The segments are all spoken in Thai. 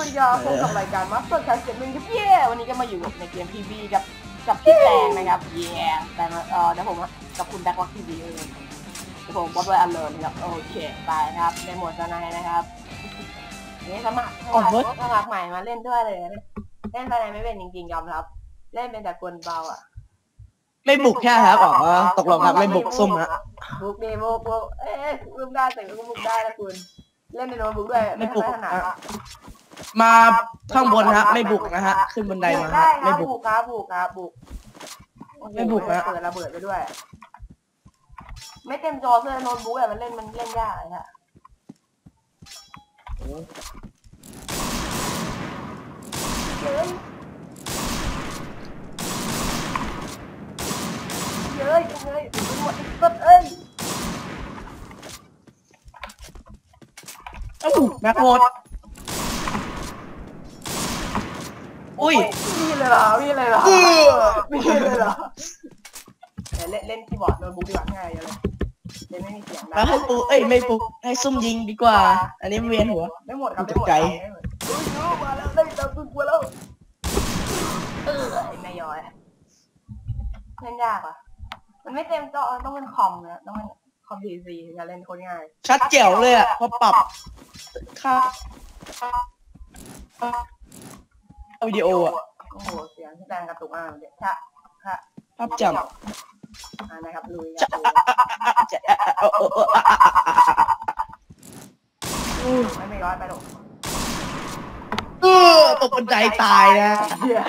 สวัสดีครับพบกับรายการมาสเตอร์คลาสเกมมิ่งครับเย้วันนี้ก็มาอยู่ในเกมพีบีกับกับพี่แดงนะครับเย้แต่เออเดี๋ยวผมกับคุณแบ็คล็อกทีวีเลยผมบอสไวอันเลิร์นะครับโอเคไปนะครับในหมวดสไนด์นะครับนี่สมัครสมัครสมัครใหม่มาเล่นด้วยเลยเล่นสนด์ไม่เป็นจริงๆยอมครับ เล่นเป็นแต่กวนเบาอะไม่บุกแค่ครับอ๋อตกลงครับไม่บุกซุ่มฮะบุกดีบุกบุกเอ๊ะบุกได้แต่ก็บุกได้นะคุณเล่นในโน้ตบุ๊กด้วยไม่ถนัดอะ มาข้างบนฮะไม่บุกนะฮะขึ้นบันไดมาได้ฮะคไม่รับบุกบุก ครับบุกครับบุกไม่บุกนะเปิดระเบิดไปด้วย ไม่เต็มจอเพื่อโน้ตบุ๊กอะมันเล่นมันเล่นยากเลยฮะเย้ยเย้ยเย้ยหมดสุดเอ้ยเอ้าแบ็คโหด อุ้ยมีเลยเหรอมีเลยเหรอเออมีเลยเหรอเดี๋ยวเล่นเล่นคีย์บอร์ดโน้ตบุ๊กดีกว่าง่ายเลยเล่นไม่มีเสียงแล้วให้ปุกเอ้ยไม่ปุกให้ซุ่มยิงดีกว่า อันนี้เวียนหัวไม่หมดครับตกใจไม่หมดเฮ้ยรู้มาแล้วได้ตามตัวกลัวแล้วเออไอ้นายย้อยเล่นยากอะมันไม่เต็มจอต้องเป็นคอมนะต้องเป็นคอมพีซีถึงจะเล่นโคตรง่าย ชัดแจ๋วเลยอะพอปรับค่า วิดีโออะโอ้โหเสียงแสดงกระตุกมากเลยค่ะค่ะภาพจำอ่านะครับลุยคจะรับจะเออเออเอออะอะอะอะอะอู้ไม่ไม่ย้อยไปหรอกเออตกบันไดตายนะเหี้ย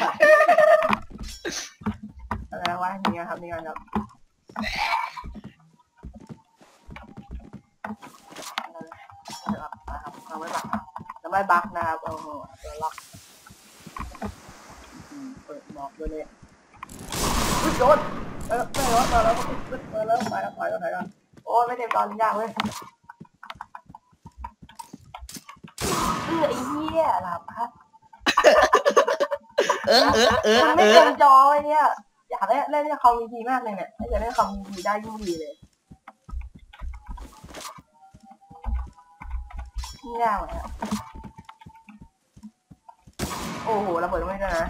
อะไรวะนี่ครับนี่ครับนะครับนะครับเอาไว้บักจะไม่บักนะครับโอ้โหเดี๋ยวล็อกอืมเปิดหมอกด้วยเนี่ยอุ้ยโดนเออไม่โดนมาแล้วมาแล้วไปแล้วไปแล้วไปแล้วโอ้ยไม่เต็มตอนยากเว้ยเออไอ้เหี้ยหลับครับเออเออเออมันเอไม่เต็มจอไอ้เนี่ยอยากเล่นเล่นในคอมพีซีมากเลยเนี่ยถ้าจะเล่นคอมพีซีได้ยิ่งดีเลยยากเลยอะโอ้โหระเบิดไม่ได้นะ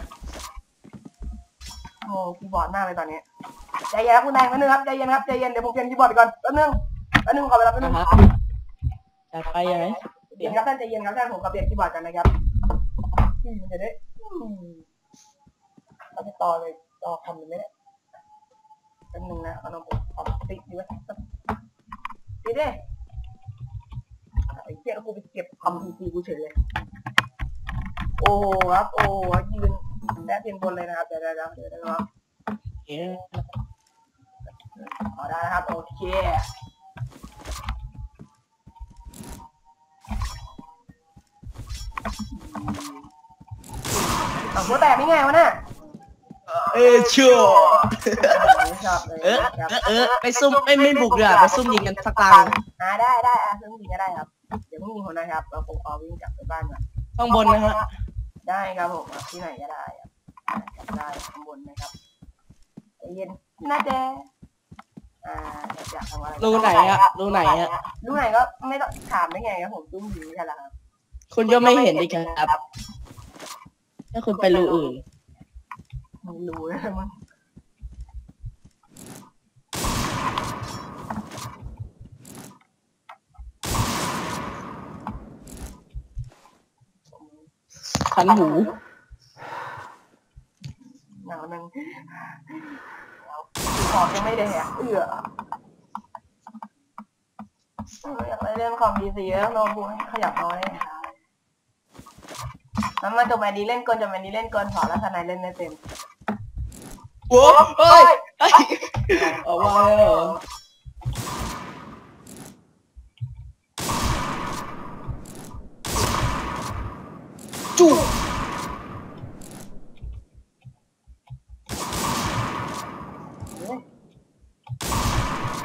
โอ้คีย์บอร์ดมากเลยตอนนี้ใจเย็นครับคุณแดงแป๊บนึงครับใจเย็นครับใจเย็นเดี๋ยวผมเปลี่ยนคีย์บอร์ดก่อนแป๊บนึงแป๊บนึงขอเวลาแป๊บนึนะงฮะจัดไปยังไงเดี๋ยวครับท่านใจเย็นครับท่านผมขอเปลี่ยนคีย์บอร์ดกันนะครับอืมเดี๋ยวได้อืมเราจะต่อเลยต่อคอมเลยไหมเนี่ยแป๊บนึงนะเอาน้องผมขอติดดีไว้ติดดิไอ้เจ้ากูไปเก็บคอมพีซีกูเฉยเลยโอ้ครับโอ้ยืน แล้เพียงบนเลยนะครับ เดี๋ยวเดี๋ยวเดี๋ยวเดี๋ยวเดี๋ยวเอ๊ะเอาได้นะครับ โอเคเอาหัวแตกนี่ไงวะเนี่ยเออชัวร์ไม่ชอเลยเออเออเออไปซุ่มไม่ไม่บุกเลยอะไปซุ่มยิงกันสักตังอ่าได้ได้อะซึ่งยิงก็ได้ครับ เดี๋ยวเพิ่งยิงคนนะครับเราคงเอาวิ่งกลับไปบ้านก่อนข้างบนนะฮะ ได้ครับผมอะที่ไหนก็ได้อะกลับได้ข้างบนนะครับใจเย็นน่าจะอ่าอยากทำอะไรรูไหนอะรูไหนอะรู้ไหนก็ไม่ต้องถามได้ไงครับผมตุ้มยิงไม่ใช่เหรอครับคุณก็ไม่เห็นดิครับ ถ้าคุณไปรูอื่นมึงรู้นะมึง คันหูหนังมันขอยังไม่ได้อะเอือเอออยากไปเล่นคอมพีซีแล้วโน้ตบุ๊กให้ขยับน้อยมันมาจบแมนดีเล่นกลจบแมนดีเล่นกลสอนแล้วทนายเล่นไม่เป็นโว้เฮ้ยเฮ้ยเอาว่าแล้วเหรอ จู่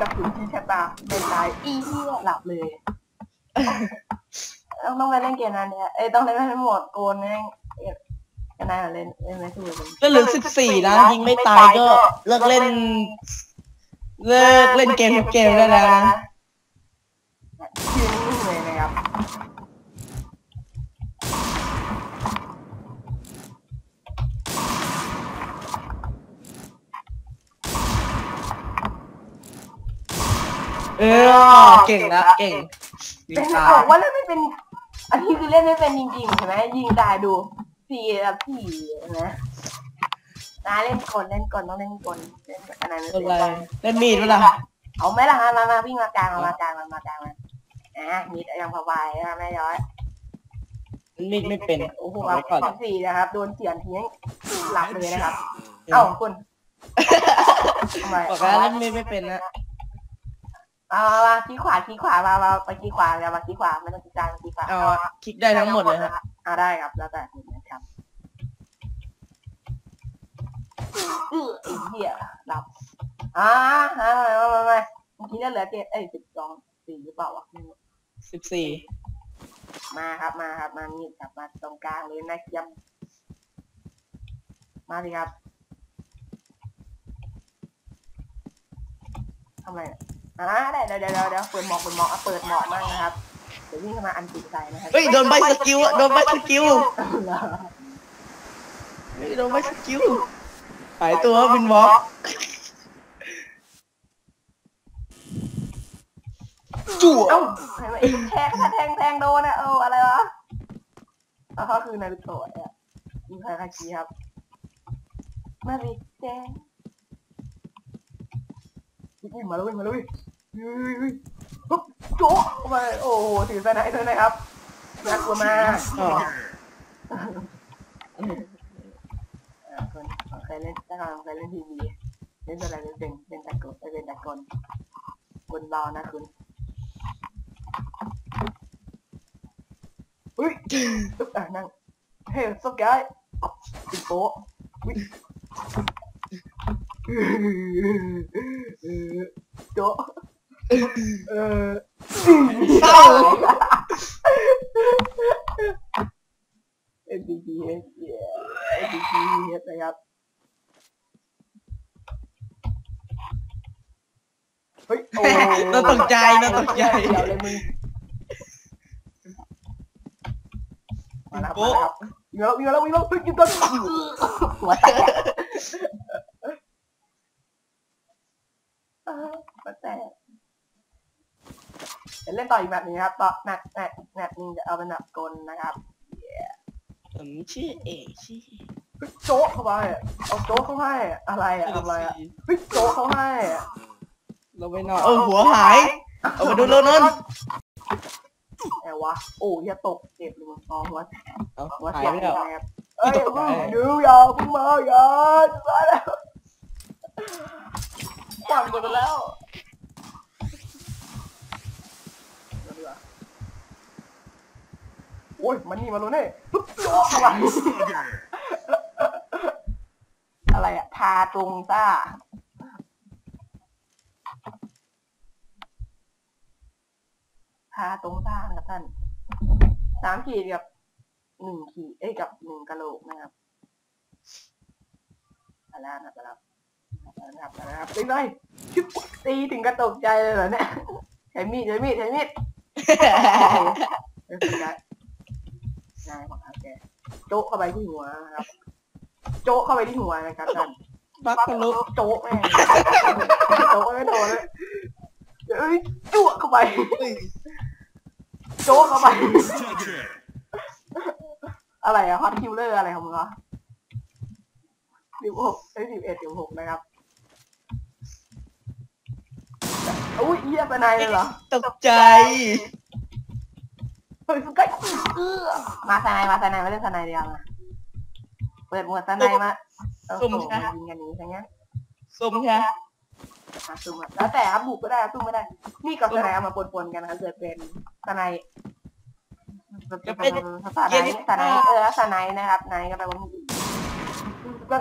กับถึงที่ชะตาเป็นตายอีเหี้ยหลับเลย ต้องต้องไปเล่นเกมนั้นเนี่ยเอ้ยต้องเล่นให้หมดโกนแม่งเอ้ยกันได้เหรอเล่นเล่นไม่ถูกเลยก็เหลือสิบสี่นะยิงไม่ตายก็เลิกเล่น เลิกเล่นเกมทุกเกมได้แล้วนะ ยืนนิ่งๆเลยนะครับ เออเก่งละเก่งยิเป็งนตาบอกว่าเล่นไม่เป็น อันนี้คือเล่นไม่เป็นจริงๆใช่ไหมยิงตายดูสี่แบบสี่นะนาเล่นกลเล่นกลต้องเล่นกลเล่นแบบอะไรไม่เป็นเป็นไรเล่นมีดปะล่ะเอาไหมล่ะฮะมามาวิ่งมากลางมามากลางมามากลางมาอะมีดยังพอไหวนะแม่ย้อยมีดไม่เป็นโอ้โหเอาไว้ก่อนสิบสี่นะครับ โดนเสียนทิ้งหลับเลยนะครับ เอ้าคุณทำไมบอกแล้วเล่นมีดไม่เป็นนะ มามามาขี้ขวาขี้ขวามามาไปขี้ขวาแล้วมาขี้ขวาไม่ต้องขี้กลางขี้ขวาเอาอะคลิกได้ทั้งหมดเลยฮะอ่าได้ครับ แล้วแต่คุณนะครับเออไอ้เหี้ยหลับอ่าฮะมามามาเมื่อกี้เนี่ยเหลือเจ็ดเอ้ยสิบสองสี่หรือเปล่าวะไม่รู้สิบสี่มาครับมาครับมานี่กลับมาตรงกลางเลยนะครับมาดิครับทำไมเนี่ย อ่าได้เดี๋ยวเดี๋ยวเดี๋ยวเดี๋ยวเปิดหมอกเปิดหมอกอะเปิดหมอกมากนะครับเดี๋ยววิ่งเข้ามาอันติดใส่นะครับเฮ้ยโดนใบสกิลอะโดนใบสกิลเฮ้ยโดนใบสกิลหายตัวบินวอล์กจั่วเอ้าเห็นไหมแทงถ้าแทงแทงโดนนะเอออะไรวะแล้วเขาคือนารูโตะเนี่ยยิงใครคาคีครับ มาดิแจงวิ่งมาแล้ววิ่งมาแล้ววิ่งเฮ้ยเฮ้ย ปุ๊บโจ๊ะเข้าไปโอ้โหถือสไนเปอร์นะครับน่ากลัวมากอ๋อเออคนเคยเล่นถ้าเราเคยเล่นทีวีเล่นอะไรเป็นเป็นตะกนเป็นตะกนกลรอนะคุณอุ้ยตุ๊กอะนั่งเฮ้ยสกายติดโป๊ะอุ้ยโจ๊ะ เออเศร้า MVP เฮ้ย MVP เฮ้ยนะครับเฮ้ยโอ้น่าตกใจน่าตกใจเดี๋ยวเลยมึงมาแล้วมาแล้ววิ่งแล้ววิ่งแล้ววิ่งแล้ววิ่งยิงกันหัวแตกหัวแตก เดี๋ยวเล่นต่ออีกแบบนี้ครับต่อแมตช์แมตช์แมตช์นึงจะเอาเป็นแบบกลนะครับ ผมชื่อเอกชื่อเฮ้ยโจ๊กเข้าไปเอาโจ๊กเข้าให้อะไรอะทำอะไรอะเฮ้ยโจ๊กเข้าให้เราไปนอนเออหัวหาย เอามาดูโลนนแอบวะ โอ้ยอย่าตกเจ็บเลยมึงอ๋อหัวเอาหัวหายเสียบไปแล้วครับเอ้ยเพิ่งดูอย่าเพิ่งมาอย่ามาแล้วปั่นไปแล้วโอ้ยมันนี่มาแล้วเนี่ยปุ๊บโจ๊กเข้าไปอะไรอะทาตรงต้าพาตรงต้านครับท่านสามขีดกับหนึ่งขีดเอ้ยกับหนึ่งกะโหลกนะครับเอาละครับเอาละเอาละครับเอาละครับตีเลยชิบตีถึงกระตกใจเลยเหรอเนี่ยใช้มีดใช้มีดใช้มีดเอ้ยคุณได้ นายของครับแกโจ๊กเข้าไปที่หัวนะครับ โจ๊กเข้าไปที่หัวนะครับท่านบักทะลุโจ๊กแม่งโจ๊กไม่โดนเลยเอ้ยจั่วเข้าไป โจ๊กเข้าไป อะไรอะฮอตคิวเลอร์อะไรของมึงวะสิบหกไอ้สิบเอ็ดสิบหกนะครับอุ้ยเยี่ยไปไหนเลยเหรอ ตกใจ เฮ้ยสุดใกล้เออมาสนายมาสนายมาเล่นสนายเดียวมาเปิดหมวดสนายมาโอ้โหยิงกันนี้ใช่ไหมส้มใช่ไหมอะซุ่มอะแล้วแต่ครับบุกก็ได้ครับซุ่มไม่ได้ นี่กับสนายเอามาปนๆกันนะครับเกิดเป็นสนายสนายสนายสนายเออสนายนะครับนายก็แปลว่ามีก็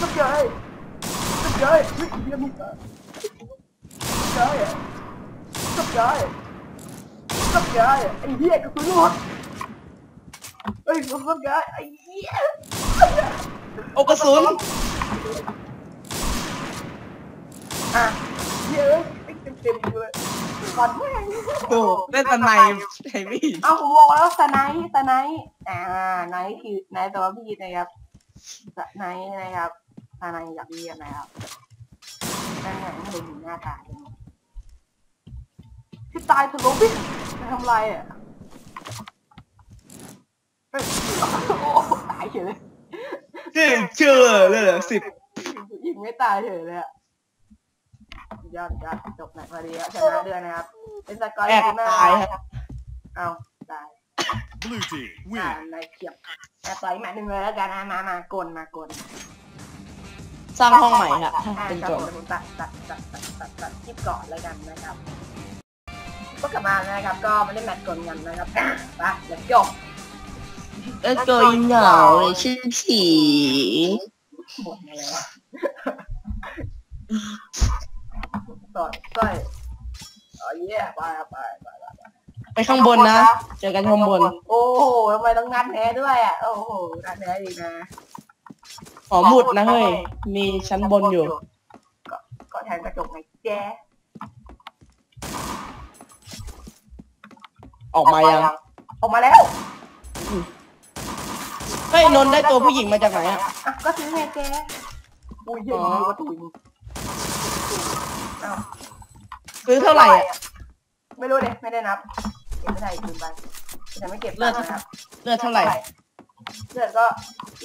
สุดยอดสุดยอดเฮ้ยเยี่ยมมากสุดยอดอะสุดยอด สุดยอดไอ้เหี้ยกระสุนหมดเฮ้ยสุดยอดไอ้เหี้ยโอ้กระสุนอะเหี้ยอะเต็มเต็มๆเลยฟันแม่งโอ้เล่นตะไนใช้มีดเอาผมบอกแล้วสไนท์สไนท์อ่าไนท์คือไนท์แต่ว่าพี่นะครับสไนท์นะครับสไนท์จากพี่นะครับนั่นไงไม่ได้มีหน้าตาเลย ที่ตายทะลุพี่ไปทำไรอะเฮ้ยโอ้โหตายเฉยเลยเฮ้ยเชื่อเลยเหรอสิบยิงไม่ตายเฉยเลยอะยอดยอดจบแมตช์พอดีแล้วชนะเดือนนะครับ เป็นสกอร์แอบที่มากตายครับเอาตาย Blue team อ่า win. ในเขียบแอบต่อยแมตช์หนึ่งเลยแล้วกันอะมามากลมากล สร้างห้องใหม่ครับถ้าอ่าเป็นครับโจผทมย์ ตัดตัดตัดตัดตัดตัดคลิปก่อนแล้วกันนะครับ ก็กลับมานะครับ ก็มาเล่นแมตช์กลกันนะครับไปเดี๋ยวจบเอ้ยตัวยิงเหงาเลยชื่อผีหมดแล้วอะต่อยต่อยอ๋อเย่ไปไปไปไปไปไปข้างบนนะ เจอกันข้างบน โอ้โหทำไมต้องงัดแพ้ด้วยอะ โอ้โหงัดแพ้อีกนะหอมหมุดนะเฮ้ย มีชั้นบนอยู่ ก็ก็แทนกระจกไงแจ ออกมายังออกมาแล้วเฮ้ยนนท์ได้ตัวผู้หญิงมาจากไหนอะอะก็ซื้อไงแกอุ้ยเหี้ยอ๋อมีวัตถุอีกเอ้าซื้อเท่าไหร่อะไม่รู้เลยไม่ได้นับเก็บไม่ได้คืนไปแต่ไม่เก็บตังค์นะครับเลือดเท่าไหร่เลือดก็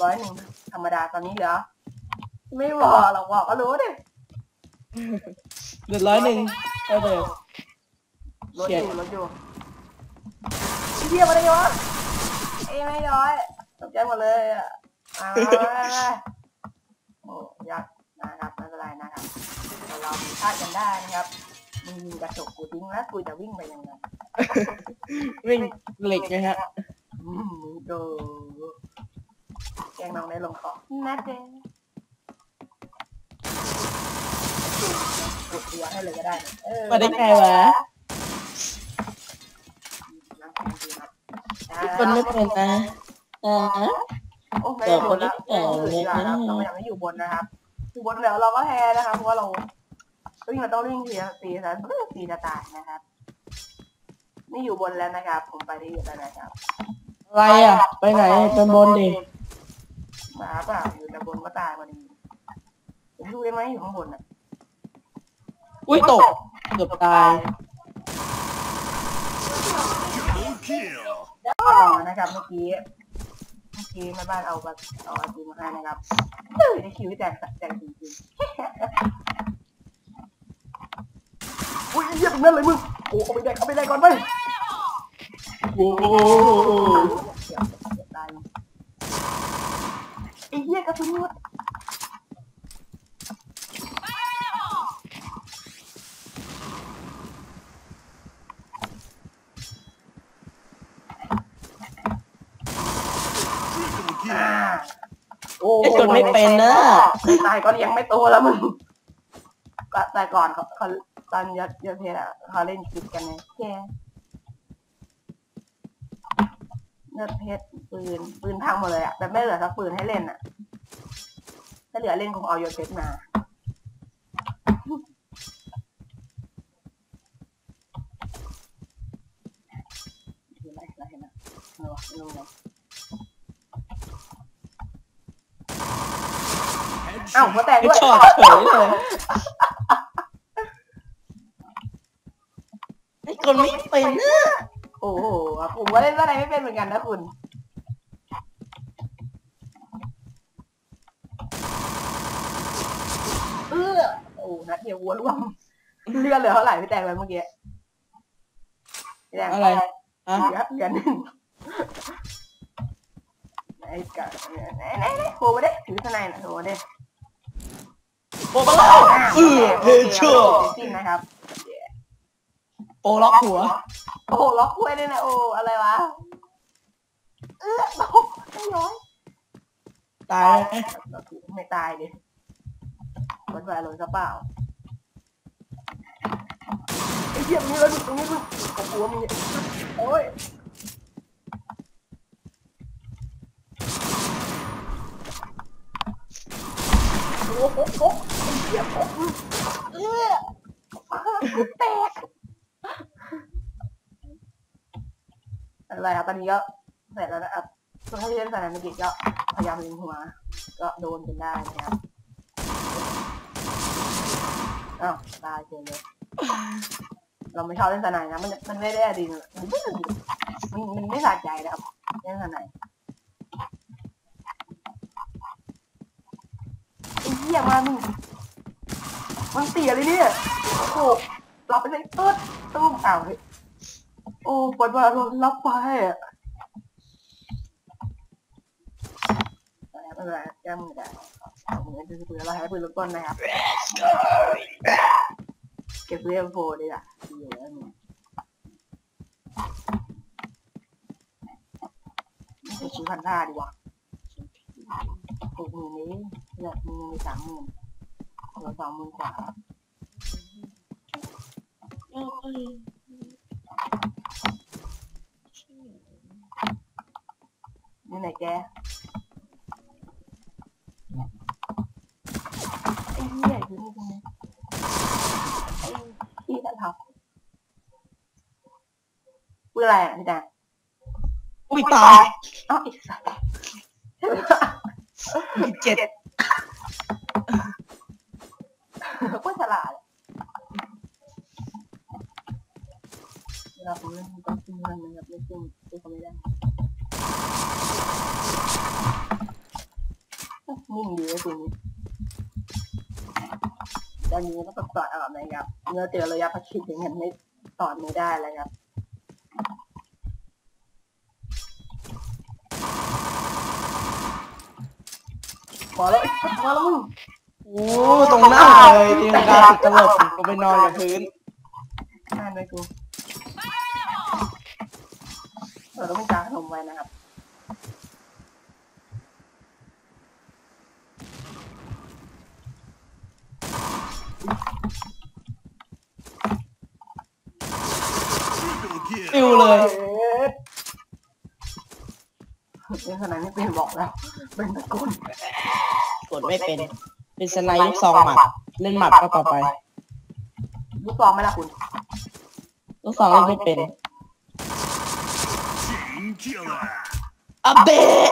ร้อยหนึ่งธรรมดาตอนนี้เหลือไม่บอกหรอกบอกก็รู้ดิเลือดร้อยหนึ่งก็เดิมรถอยู่รถอยู่ เทียมาได้ยังวะเอ้ยไม่ย้อยตกใจหมดเลยอะอ่าโอ้ยากนะครับไม่เป็นไรนะครับเราเราผิดพลาดกันได้นะครับมึงยิงกระจกกูทิ้งแล้วกูจะวิ่งไปยังไงวิ่งเหล็กนะฮะอืมมึงดูแกงน้องได้ลงคอนะเจ๊กดตัวให้เลยก็ได้นะเออมาได้ไงวะ คนไม่เป็นนะอ่าโอ้ไม่ได้บนแล้วเรายังไม่อยู่บนนะครับอยู่บนแล้วเราก็แพ้นะครับเพราะว่าเราวิ่งเราต้องวิ่งทีละตีนะตีจะตายนะครับไม่อยู่บนแล้วนะครับ ผมไปได้อยู่แล้วนะครับอะไรอะ ไปไหนเป็นบนดิหมาเปล่าอยู่แต่บนก็ตายพอดีผมดูได้ไหมอยู่ข้างบนอะอุ้ยตกเกือบตาย ต่อนะครับเมื่อกี้เมื่อกี้แม่บ้านเอาแบบเอาอาจีมาให้นะครับเฮ้ยในคิวแตกแตกจริงๆอุ้ยเยี่ยตรงนั้นเลยมึงโอ้เอาไปแดกเอาไปแดกก่อนไปโอ้โหเดี๋ยวเดี๋ยวตายไอ้เหี้ยกระสุนหมด โอ้ไอ้จนไม่เป็นนะ ตายก็เลี้ยงไม่โตแล้วมึงก็แต่ก่อนเขาเขาตอนยัดยัดเพชรอะเขาเล่นคลิปกันไงแกเลือดเพชรปืนปืนพังหมดเลยอะแต่ไม่เหลือสักปืนให้เล่นอะถ้าเหลือเล่นคงเอาโยนเพชรมาเห็นไหมเราเห็นไหมไม่รู้ไม่รู้เลย อ้า Headshot. หัวแตกไม่ด้วยชอบเฉยเลยไอ้คนไม่เป็นนะโอ้โหผมว่าเล่นอะไรไม่เป็นเหมือนกันนะคุณ เออโอ้นัดเดียววัวร่วงเลือดเหลือเท่าไหร่พี่แตงไปเมื่อกี้พี่แตงอะไรฮะเหลือเหลือหนึ่งไหนกันไหนไหนไหนโผล่มาดิถือทนายหน่อยโผล่มาดิ โปะแล้วเออเฮเชอร์จริงนะครับโปะล็อกหัว โอ้ล็อกคุยเลยนะโอ้อะไรวะ เออโอ้ไม่ย้อยตายไหมไม่ตายดิรถไฟลงกระเป๋าไอ้เหี้ยมีรถตรงนี้มึงกับหัวมีโอ้ยโอ้โห เหี้ยโอ้โหเออกูแตกอะไรครับตอนนี้ก็เสร็จแล้วนะครับส่วนที่เล่นสนามมื่อกี้ก็พยายามยิงหัว ก็โดนจนได้นะครับอ้าวตายเฉยเลยเราไม่ชอบเล่นสนายนะ มันมันไม่ได้ดีนาลีนมันไม่ด้มันมันไม่สะใจนะครับเล่นสนายไอ้เหี้ยมามึงมัน เสียเลยเนี่ยโอ้โหรับไปเลยตึ๊ดตุ้มอ้าวเฮ้ยโอ้ปวดว่าเรารับไปอะไม่เป็นไรแก้มือได้เอามือจะปืนเราให้ปืนลูกต้นนะครับ เก็บเรียมโฟดีอะดีอยู่แล้วนี่ไม่ใช่ชิ้นพันห้าดีกว่าหกหมื่นนี้เนี่ยมีเงินมีสามหมื่นเหลือสองหมื่นกว่า ครับนี่ไหนแกไอ้เหี้ยอยู่นี่ตรงนี้ไอ้ที่ท่านทำพูดอะไรอะพี่แดง อุ้ยตาย เอ้าอีกสัตว์ เจ็ด ก็ฉลาดเวลาผมเล่นต้องซึ่งเรื่องนึงครับไม่ซึ่งซึ่งเขาไม่ได้ นิ่งดีเลยคุณตอนนี้ก็ต้องต่อเอานะครับเมื่อเจอระยะประชิดอย่างนั้นไม่ต่อไม่ได้แล้วครับพอแล้วไอ้สัตว์พอแล้วมึงโอ้ตรงหน้าเลยตีลังกาติดตลบลงไปนอนกับพื้นนั่นเลยกูเราต้องการขนมไว้นะครับ Triple ฟิ kill. วเลยเรื่องขนาดนี้เป็นบอกแล้ว เป็นตะกุนกดไม่เป็น เป็นสไนด์ลูกซองหมัด เล่นหมัดก็ต่อไป ลูกซองไหมล่ะคุณ ลูกซองเล่นไม่เป็น Chain killer. อัปเดต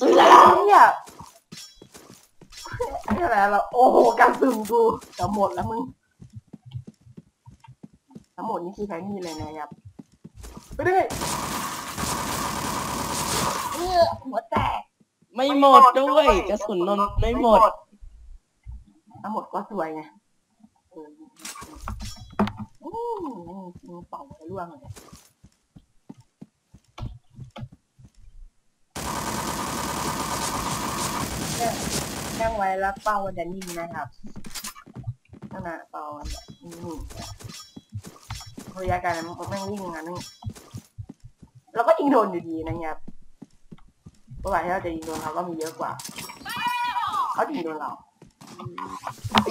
ตุลาเนี่ยนี่อะไรเราโอ้โหการซึมกูจะหมดแล้วมึงทั้งหมดนี่คือใช้นี่เลยนะครับ ไปด้วยเออหัวแตกไม่หมดด้วยกระสุนนนไม่หมดทั้งหมดก็สวยไงเอออืมมึงเป่าไปร่วงเลยเนี่ยนั่งไว้แล้วเป้าวันจะนิ่งนะครับขณะเป้าวันจะนิ่งๆระยะการมันแม่งวิ่งงั้น แล้วก็ยิงโดนอยู่ดีนะครับเพราะว่าที่เราจะยิงโดนเขาก็มีเยอะกว่า เขายิงโดนเรา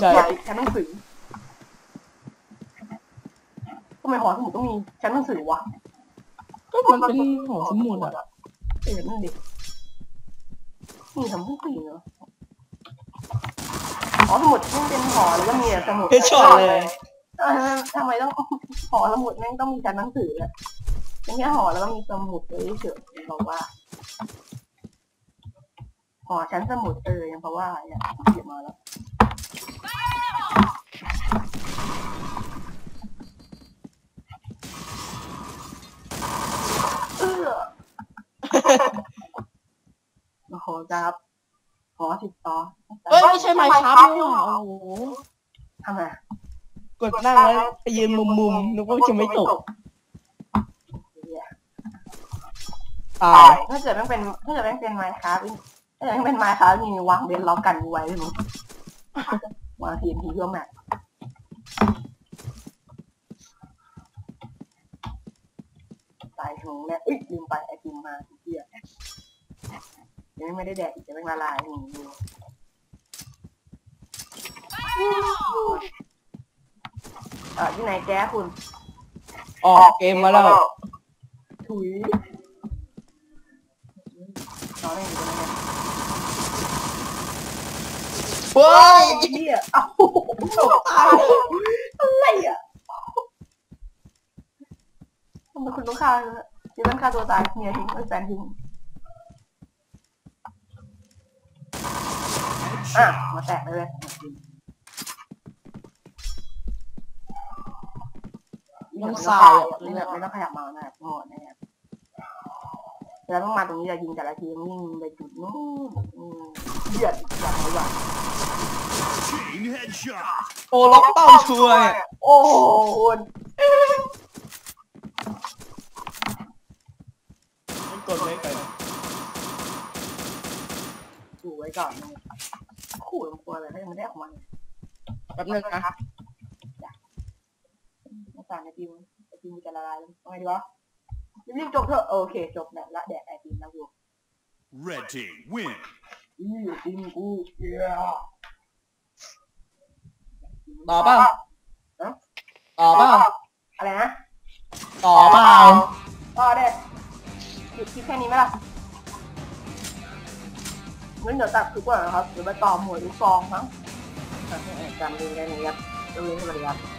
ใช่ใช่ชั้นหนังสือทำไมหอสมุดต้องมีชั้นหนังสือวะก็มันเป็นหอสมุดอะเออนั่นดิมีทำทุกสิ่งเหรอหอสมุดมันเป็นหอแล้วก็มีแต่สมุดเพชรช็อตเลยเออทำไมต้องหอสมุดแม่งต้องมีชั้นหนังสืออะ เป็นแค่หอแล้วก็มีสมุดเฉยๆบอกว่าหอชั้นสมุดเออยังเพราะว่าเนี่ยเก็บมาแล้วเออโอ้โหครับขอติดต่อเอ้ยไม่ใช่ไมค์ครับนี่หว่าโอ้โหทำไมกดนั่งแล้วไปยืนมุมๆนึกว่าจะไม่ตก ตายถ้าเกิดแม่งเป็น ถ้าเกิดแม่งเป็นไมค์ครับถ้าเกิดแม่งเป็นไมค์ครับมีวางเบนล็อกกันกูไว้เลยมึงวางทีมทีเพื่อแมทตายหงเนี่ยอุ้ยลืมไปไอติมมาเหี้ยยังไม่ได้แดกอีกจะไม่งละลายหนูดูเออที่ไหนแก้คุณ ออกเกมมาแล้วถุยน้อง เล่นอยู่ตรงนี้นเฮ้ยเฮียเอ้าตายอะไรอะทำไมคุณต้องฆ่าเยเดี๋ยวมันฆ่าตัวตายเมียทิ้งแฟนทิ้งอะมาแตกเลยเลยน้ำทรายอะไม่ต้องไม่ต้องขยับมานะครับโง่นะครับ แล้วต้องมาตรงนี้จะยิงแต่ละทีวิ่งไปจุดนู้นเดือดอย่างไรอย่าง Chain headshot. โอ้ล็อกเป้าชัวร์เนี่ยโอ้โหคุณมันกดไม่ไปดูไว้ก่อนขู่ลงครัวเลยถ้ายังไม่ได้ออกมาแป๊บนึงนะหน้าตาในทีมในทีมจะละลายแล้วเอาไงดีวะ รีบๆจบเถอะโอเค จบแล้วละแดดไอทีมแล้วอยู่ Red team win. อือทีมกูเย้ต่อเปล่าต่อเปล่าอะไรนะต่อเปล่าต่อเด็ดหยุดคลิปแค่นี้ไหมล่ะงั้นเดี๋ยวตัดคลิปก่อนนะครับเดี๋ยวไปต่อหมวดลูกซองมั้งจำเรียนได้นี้ครับเรียนสวัสดีครับ